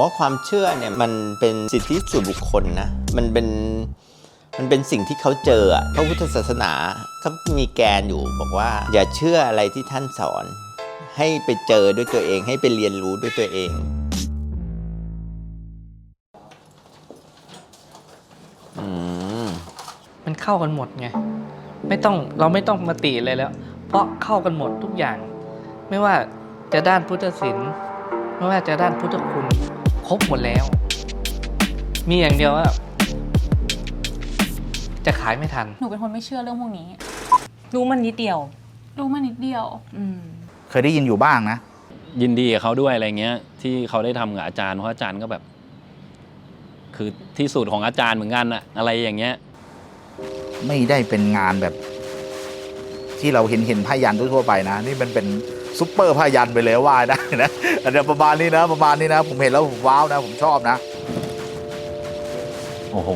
ว่าความเชื่อเนี่ยมันเป็นสิทธิส่วนบุคคลนะ มันเป็นมันเป็นสิ่งที่เขาเจอพระพุทธศาสนาเขามีแกนอยู่บอกว่า อย่าเชื่ออะไรที่ท่านสอน ให้ไปเจอด้วยตัวเอง ให้ไปเรียนรู้ด้วยตัวเองอืมมันเข้ากันหมดไงไม่ต้องเราไม่ต้องมาติเลยแล้ว เพราะเข้ากันหมดทุกอย่าง ไม่ว่าจะด้านพุทธศิลป์ไม่ว่าจะด้านพุทธคุณ รบหมดแล้ว มีอย่างเดียวว่าจะขายไม่ทัน หนูเป็นคนไม่เชื่อเรื่องพวกนี้ รู้มันนิดเดียว รู้มานิดเดียว อืม เคยได้ยินอยู่บ้างนะ ยินดีกับเขาด้วยอะไรเงี้ย ที่เขาได้ทำกับอาจารย์เพราะอาจารย์ก็แบบ คือที่สุดของอาจารย์เหมือนกันอะอะไรอย่างเงี้ย ไม่ได้เป็นงานแบบ ที่เราเห็นเห็นผ้ายันทั่วๆไปนะ นี่มันเป็น ซุปเปอร์ผ้ายันไปเลยว่าได้นะอันเนี้ยประมาณนี้นะประมาณนี้นะ ผมเห็นแล้วผมว้าวนะ ผมชอบนะ โอ้โห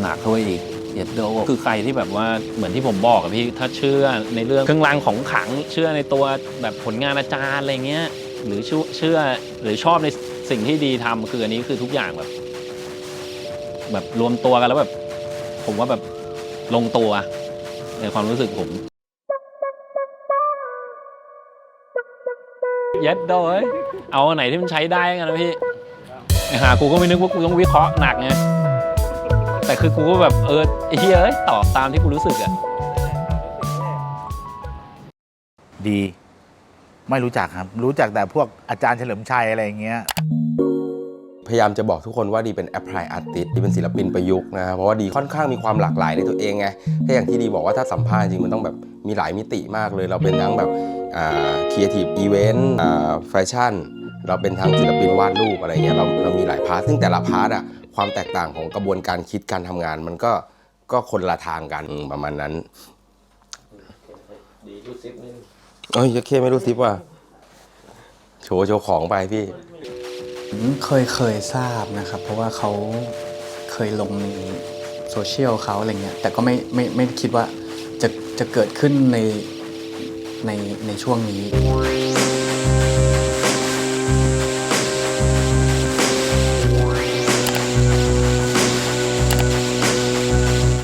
หนักเข้าไปอีกเย็ดโดคือใครที่แบบว่าเหมือนที่ผมบอกอะพี่ถ้าเชื่อในเรื่องเครื่องรางของขลังเชื่อในตัวแบบผลงานอาจารย์อะไรเงี้ย หรือเชื่อเชื่อหรือชอบในสิ่งที่ดีทำคืออันนี้คือทุกอย่างแบบ แบบรวมตัวกันแล้วแบบ ผมว่าแบบลงตัวในความรู้สึกผม เย็ดโดยเอาอันไหนที่มันใช้ได้กันนะพี่หากูก็ไม่นึกว่ากูต้องวิเคราะห์หนักไงแต่คือกูก็แบบเออไอ้เหี้ยเอ้ยตอบตามที่กูรู้สึกอะดี ไม่รู้จักครับ รู้จักแต่พวกอาจารย์เฉลิมชัยอะไรอย่างเงี้ย พยายามจะบอกทุกคนว่าดีเป็น apply artist ดีเป็นศิลปินประยุกต์นะเพราะว่าดีค่อนข้างมีความหลากหลายในตัวเองไงถ้าอย่างที่ดีบอกว่าถ้าสัมภาษณ์จริงมันต้องแบบมีหลายมิติมากเลย เราเป็นทั้งแบบอ่า creative event อ่าแฟชั่นเราเป็นทั้งศิลปินวาดรูปอะไรเงี้ยเราเรามีหลายพาร์ทซึ่งแต่ละพาร์ทอะความแตกต่างของกระบวนการคิดการทำงาน มันก็ก็คนละทางกันอืมประมาณนั้นเอ้ยยักเคไม่รู้ซิปว่ะโชว์โชว์ของไปพี่ผม เคยเคยทราบนะครับ เพราะว่าเขาเคยลงในโซเชียลเขาอะไรเงี้ยแต่ก็ไม่ไม่ไม่คิดว่าจะจะเกิดขึ้นในในในช่วงนี้